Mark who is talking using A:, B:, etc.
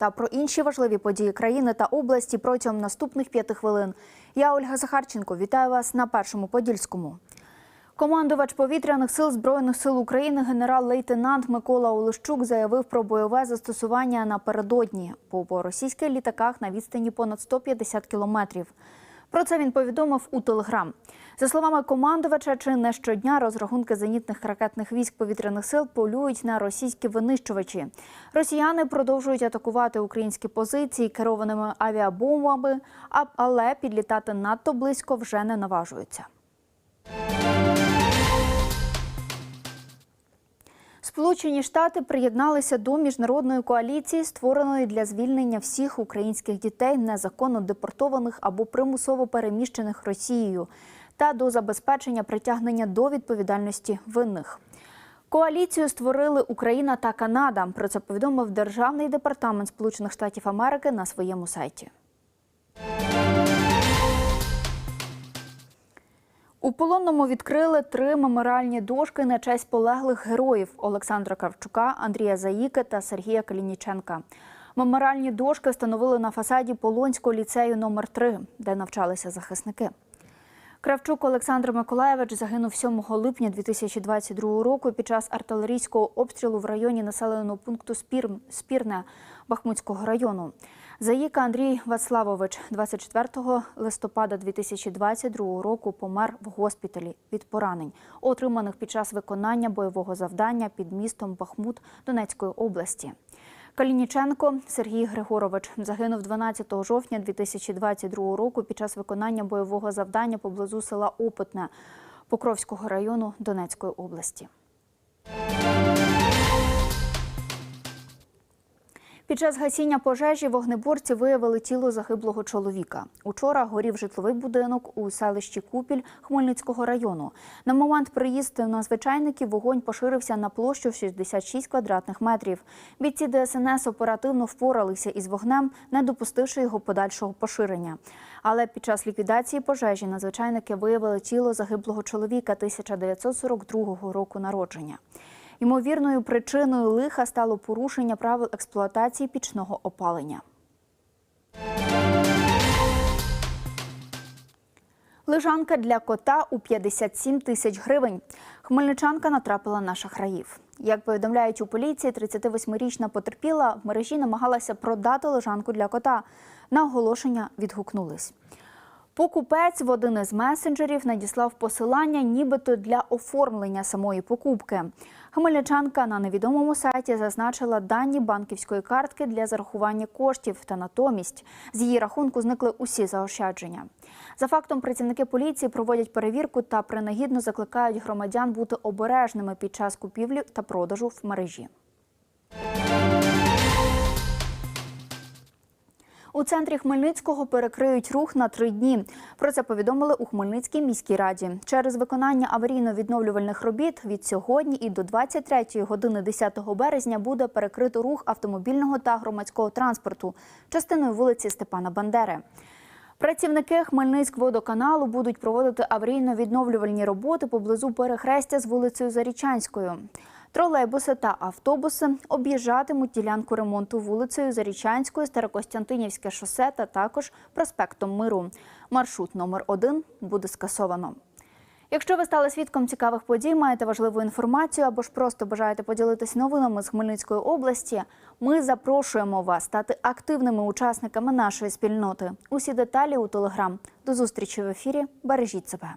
A: та про інші важливі події країни та області протягом наступних п'яти хвилин. Я Ольга Захарченко. Вітаю вас на першому подільському. Командувач повітряних сил збройних сил України генерал-лейтенант Микола Олещук заявив про бойове застосування напередодні по російських літаках на відстані понад 150 кілометрів. Про це він повідомив у Телеграм. За словами командувача, чи не щодня розрахунки зенітних ракетних військ повітряних сил полюють на російські винищувачі. Росіяни продовжують атакувати українські позиції керованими авіабомбами, але підлітати надто близько вже не наважуються. Сполучені Штати приєдналися до міжнародної коаліції, створеної для звільнення всіх українських дітей, незаконно депортованих або примусово переміщених Росією, та до забезпечення притягнення до відповідальності винних. Коаліцію створили Україна та Канада. Про це повідомив Державний департамент Сполучених Штатів Америки на своєму сайті. У полонному відкрили три меморіальні дошки на честь полеглих героїв Олександра Кравчука, Андрія Заїки та Сергія Калініченка. Меморіальні дошки встановили на фасаді Полонського ліцею номер 3 де навчалися захисники. Кравчук Олександр Миколаєвич загинув 7 липня 2022 року під час артилерійського обстрілу в районі населеного пункту Спір... Спірне Бахмутського району. Заїка Андрій Вацлавович 24 листопада 2022 року помер в госпіталі від поранень, отриманих під час виконання бойового завдання під містом Бахмут Донецької області. Калініченко Сергій Григорович загинув 12 жовтня 2022 року під час виконання бойового завдання поблизу села Опитне Покровського району Донецької області. Під час гасіння пожежі вогнеборці виявили тіло загиблого чоловіка. Учора горів житловий будинок у селищі Купіль Хмельницького району. На момент приїзду надзвичайників вогонь поширився на площу в 66 квадратних метрів. Бійці ДСНС оперативно впоралися із вогнем, не допустивши його подальшого поширення. Але під час ліквідації пожежі надзвичайники виявили тіло загиблого чоловіка 1942 року народження. Ймовірною причиною лиха стало порушення правил експлуатації пічного опалення. Лежанка для кота у 57 тисяч гривень. Хмельничанка натрапила на шахраїв. Як повідомляють у поліції, 38-річна потерпіла в мережі намагалася продати лежанку для кота. На оголошення відгукнулись. Покупець в один із месенджерів надіслав посилання, нібито для оформлення самої покупки. Хмельничанка на невідомому сайті зазначила дані банківської картки для зарахування коштів, та натомість з її рахунку зникли усі заощадження. За фактом, працівники поліції проводять перевірку та принагідно закликають громадян бути обережними під час купівлі та продажу в мережі. У центрі Хмельницького перекриють рух на три дні. Про це повідомили у Хмельницькій міській раді. Через виконання аварійно-відновлювальних робіт від сьогодні і до 23 години 10 березня буде перекрито рух автомобільного та громадського транспорту частиною вулиці Степана Бандери. Працівники Хмельницькводоканалу будуть проводити аварійно-відновлювальні роботи поблизу перехрестя з вулицею Зарічанською. Тролейбуси та автобуси об'їжджатимуть ділянку ремонту вулицею Зарічанською, Старокостянтинівське шосе та також проспектом Миру. Маршрут номер 1 буде скасовано. Якщо ви стали свідком цікавих подій, маєте важливу інформацію або ж просто бажаєте поділитись новинами з Хмельницької області, ми запрошуємо вас стати активними учасниками нашої спільноти. Усі деталі у телеграм. До зустрічі в ефірі. Бережіть себе.